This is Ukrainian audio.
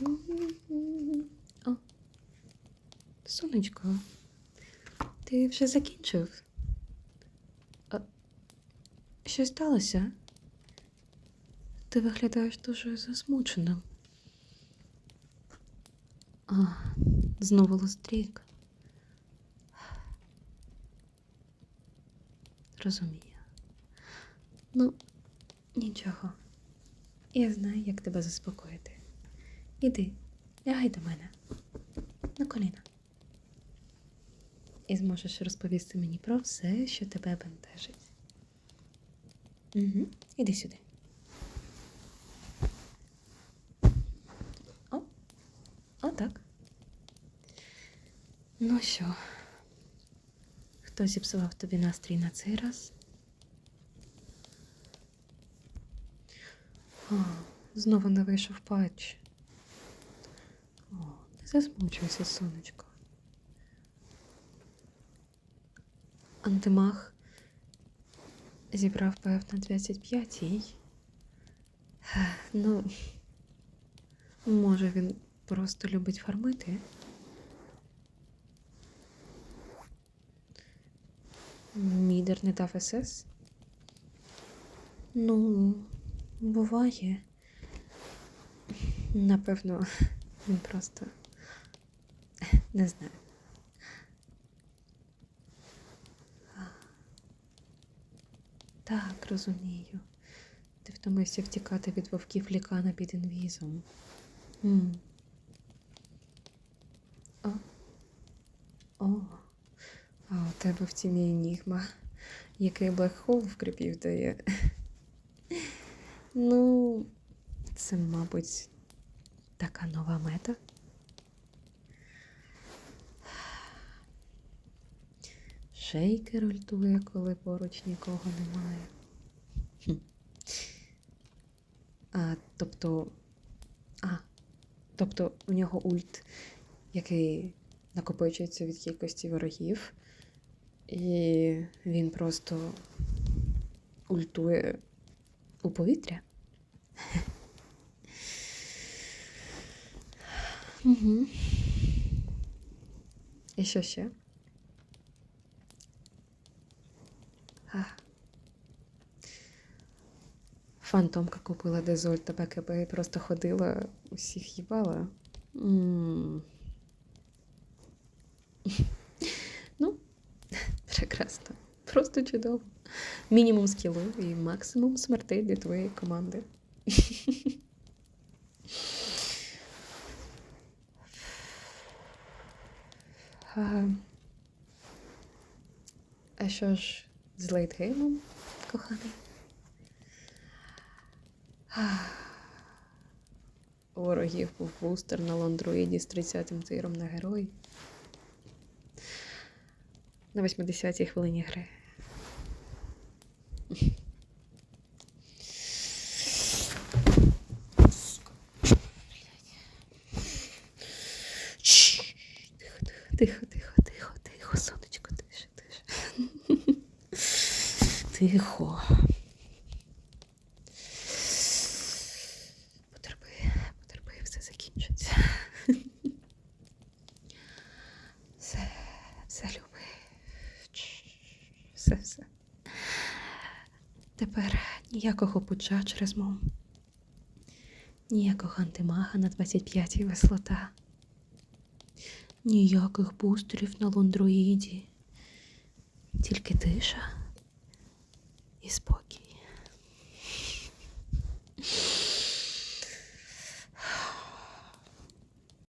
О, сонечко, ти вже закінчив? А, Що сталося? Ти виглядаєш дуже засмученим. А, Знову лустрійка. Розумію. Ну, нічого. Я знаю, як тебе заспокоїти. Іди, лягай до мене на коліна. І зможеш розповісти мені про все, що тебе бентежить. Угу. Іди сюди. О, о, так. Ну що, хто зіпсував тобі настрій на цей раз? А, знову не вийшов патч. О, не засмучуйся, сонечко. Антимах зібрав, певно, 25-й. Ех, Ну, може, він просто любить фармити. Мідер не дав СС? Ну, буває. Напевно, він просто не знаю. Так, розумію. Ти втомився втікати від вовків лікана під інвізом. М. О. О. А у тебе в тімі енігма, який Блекхол вкріпів дає. Ну, це, мабуть, така нова мета. Шейкер ультує, коли поруч нікого немає. А, тобто. А, тобто у нього ульт, який накопичується від кількості ворогів, і він просто ультує у повітря. Угу. І що ще? А. Фантомка купила дезоль та БКБ і просто ходила, усіх їбала. Ну, прекрасно. Просто чудово. Мінімум скілу і максимум смертей для твоєї команди. А, що ж з лейтгеймом, коханий? Ворогів був бустер на Лондруїді з 30-м тиром на герой. На 80-й хвилині гри. Чш, Тихо, тихо, тихо, тихо, тихо, сонечко, тише, тише. Тихо. Потерпи, потерпи, все закінчиться. Все, все, люби. Все, все. Тепер ніякого пуджа через мом. Ніякого антимага на 25-й веслота. Ніяких бустерів на лондроїді. Тільки тиша і спокій.